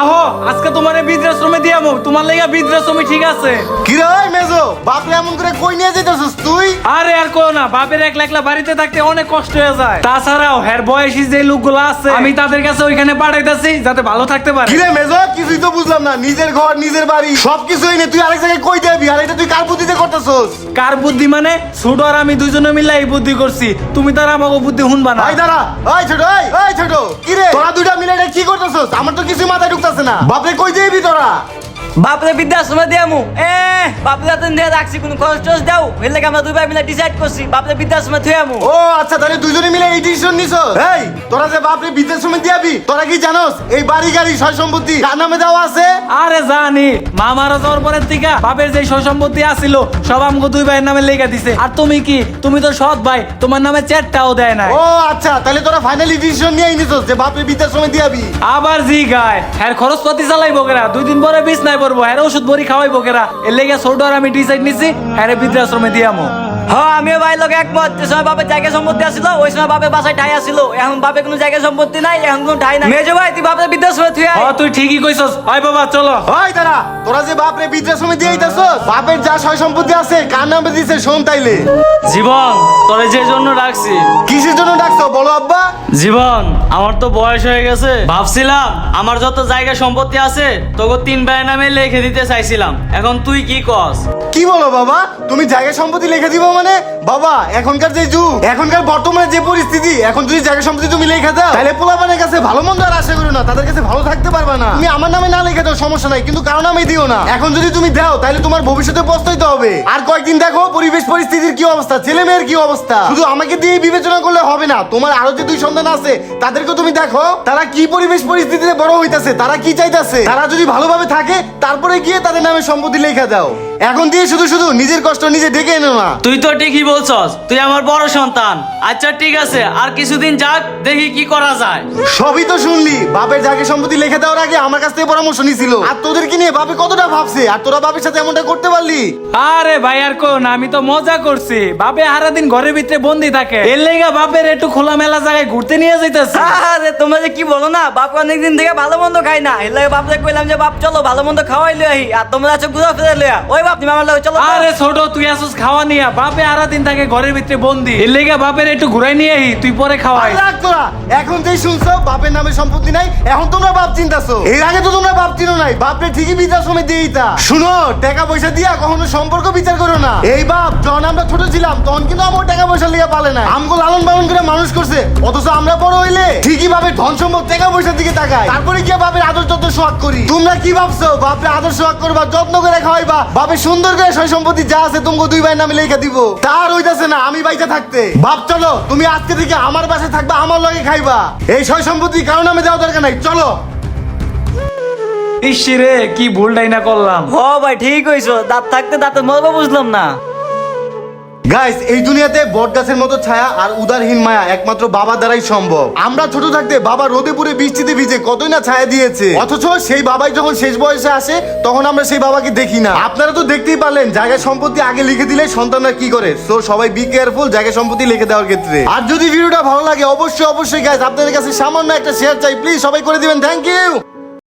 আহো আজকে তোমার বৃদ্ধাশ্রমে দিয়ামু তোমার লেগে বৃদ্ধাশ্রমে ঠিক আছে। কি রে মেজো বাপরে এমন করে কই নিয়ে তুই? আরে আর কো না বাপের একলা একলা বাড়িতে থাকতে অনেক কষ্ট হয়ে যায়। তাছাড়াও হের বয়সী যে লোকগুলো আছে আমি তাদের কাছে ওইখানে পাঠাইতেছি যাতে ভালো থাকতে পারে। কি রে মেজো কিছুই তো বুঝলাম না নিজের ঘর নিজের বাড়ি সবকিছু এনে তুই আরেক জায়গায় কই যাবি আর এটা তুই কার বুদ্ধিতে করতেছস? কার বুদ্ধি মানে? ছোট আর আমি দুজনে মিলে এই বুদ্ধি করছি। তুমি তার আমাকে বুদ্ধি শুনবা না। ভাই দাঁড়া ওই ছোট ওই ওই ছোট কি রে তোরা দুইটা মিলে এটা কি করতেছস? আমার তো কিছু মাথায় ঢুকতেছে না। বাপরে কই দিয়ে তোরা? বাপরে বৃদ্ধাশ্রমে দিয়ামু এ বাপরে এত দিয়ে রাখছি কোনো খরচ টরচ দাও। এর লাগে আমরা দুই ভাই মিলে ডিসাইড করছি বাপরে বৃদ্ধাশ্রমে থুয়ামু ও আচ্ছা তাহলে দুজনে মিলে এই ডিসিশন নিছ? এই তোরা যে বাপরে সময় দিয়াবি তোরা কি জানোস এই বাড়ি গাড়ি সয় সম্পত্তি কার নামে দেওয়া আছে? আরে জানি মা মারা যাওয়ার পরের থেকে বাপের যে সম্পত্তি আছিল সব আমাকে দুই ভাইয়ের নামে লেখা দিছে। আর তুমি কি? তুমি তো সৎ ভাই তোমার নামে চেটটাও দেয় না ও আচ্ছা তাহলে তোরা ফাইনালি ডিসিশন নিয়েই নিছস যে বাপরে সময় দিয়াবি। আবার জি গায় খরচ পাতি চালাইবো কেরা? দুই দিন পরে বিষ নাই পড়ব হ্যাঁ ওষুধ বড়ি খাওয়াইবো কেরা? এর লেগে ছোট আমি ডিসাইড নিছি হ্যাঁ বৃদ্ধাশ্রমে দিয়ামো হ্যাঁ আমিও ভাই লোক একমত। যে সময় বাপের জায়গা সম্পত্তি আসিল ওই সময় বাপের বাসায় ঠাই আসিল। এখন বাপে কোনো জায়গা সম্পত্তি নাই এখন কোনো ঠাই নাই। মেজো ভাই তুই বাপের বৃদ্ধাশ্রমে থুয়া ও তুই ঠিকই কইছস। ভাই বাবা চলো। ওই দাঁড়া তোরা যে বাপরে সময় দিয়ে দিতেছস বাপের যা সয় সম্পত্তি আছে কার নামে দিছে শোন তাইলে। জীবন তোরে যে জন্য ডাকছি। কিসের জন্য ডাকছো বলো আব্বা? জীবন আমার তো বয়স হয়ে গেছে। ভাবছিলাম আমার যত জায়গা সম্পত্তি আছে তোকে তিন ভাইয়ের নামে লিখে দিতে চাইছিলাম। এখন তুই কি কস? কি বলো বাবা? তুমি জায়গা সম্পত্তি লিখে দিবো মানে? বাবা, এখনকার যে যুগ, এখনকার বর্তমানে যে পরিস্থিতি, এখন যদি জায়গা সম্পত্তি তুমি লিখে দাও, তাহলে পোলাপানের কাছে ভালো মন্দ আর আশা করো না, তাদের কাছে ভালো থাকতে পারবে না। তুমি আমার নামে না লিখে দাও, সমস্যা নাই, কিন্তু কারও নামে দিও না। এখন যদি তুমি দাও, তাহলে তোমার ভবিষ্যতে পস্তাইতে হবে। আর কয়েকদিন দেখো, পরিবেশ পরিস্থিতির কি অবস্থা, ছেলে মেয়ের কি অবস্থা? শুধু আমাকে দিয়ে বিবেচনা করলে হবে না, তোমার আরও যে দুই সন্তান আছে তাদেরকে তুমি দেখো, তারা কি পরিবেশ পরিস্থিতিতে বড় হইতাছে, তারা কি চাইতাছে? তারা যদি ভালোভাবে থাকে, তারপরে গিয়ে তাদের নামে সম্পত্তি লেখা দাও। এখন দিয়ে শুধু শুধু নিজের কষ্ট নিজে ডেকে এনো না তুই তো ঠিকই বলছস তুই আমার বড় সন্তান। আচ্ছা ঠিক আছে আর কিছুদিন যাক দেখি কি করা যায়। সবই তো শুনলি বাপের জায়গা সম্পত্তি লিখে দেওয়ার আগে আমার কাছ থেকে পরামর্শ নিছিল। আর তোদেরকে নিয়ে বাপে কতটা ভাবছে আর তোরা বাপের সাথে এমনটা করতে পারলি? আরে ভাই আর কোন আমি তো মজা করছি। বাপে হারা দিন ঘরের ভিতরে বন্দি থাকে। এর লেগে বাপের একটু খোলামেলা জায়গায় ঘুরতে নিয়ে যাইতেছে। আরে তোমরা যে কি বলো না বাপ অনেকদিন থেকে ভালো মন্দ খাই না। এর লাগে বাপরে কইলাম যে বাপ চলো ভালো মন্দ খাওয়াই লই আহি। আর তোমরা আছো ঘুরা ফিরে লইয়া। ওই বাপ আমার লগে চলো। আরে ছোট তুই আসুস খাওয়া নিয়া। বাপে হারা দিন থাকে ঘরের ভিতরে বন্দি। এর লেগে বাপের একটু ঘুরাই নিয়ে আহি তুই পরে খাওয়াই। আর তোরা এখন যেই শুনছো বাপের নামে সম্পত্তি নাই এখন তোমরা বাপ চিন্তাছো। এর আগে তো তোমরা বাপ চিনো নাই বাপরে ঠিকই বৃদ্ধাশ্রমে দিয়ে দিতা। শুনো টাকা পয়সা দিয়া কখনো সম্পর্ক বিচার করো না। এই বাপ যখন আমরা ছোট ছিলাম তখন কিন্তু আমার টাকা পয়সা লিয়া পালে না আমগো লালন পালন করে মানুষ করছে অথচ আমরা বড় হইলে ঠিকই বাপের ধন সম্পদ টাকা পয়সার দিকে তাকাই। তারপরে গিয়ে বাপের আদর সোহাগ করি। তোমরা কি ভাবছ? বাপরে আদর সোহাগ করবা যত্ন করে খাওয়াইবা। বাপের সুন্দর করে সয় সম্পত্তি যা আছে তোমাকে দুই ভাই নামে লেখা দিব। তার হইতাছে না আমি বাইতে থাকতে। ভাব চলো তুমি আজকে থেকে আমার বাসায় থাকবা আমার লগে খাইবা। এই সয় সম্পত্তি কারও নামে দেওয়া দরকার নাই চলো। ইসিরে কি ভুলটাই না করলাম। হ ভাই ঠিক হইছো দাঁত থাকতে দাঁতে মরবো বুঝলাম না। গাইস এই দুনিয়াতে বটগাছের মতো ছায়া আর উদারহীন মায়া একমাত্র বাবা দ্বারাই সম্ভব। আমরা ছোট থাকতে বাবা রোদে পুরে বৃষ্টিতে ভিজে কতই না ছায়া দিয়েছে। অথচ সেই বাবাই যখন শেষ বয়সে আসে, তখন আমরা সেই বাবাকে দেখি না। আপনারা তো দেখতেই পারলেন, জায়গা সম্পত্তি আগে লিখে দিলে সন্তানরা কি করে? সো সবাই বি কেয়ারফুল জায়গা সম্পত্তি লিখে দেওয়ার ক্ষেত্রে। আর যদি ভিডিওটা ভালো লাগে, অবশ্যই অবশ্যই গাইস আপনাদের কাছে সামান্য একটা শেয়ার চাই। প্লিজ সবাই করে দিবেন। Thank you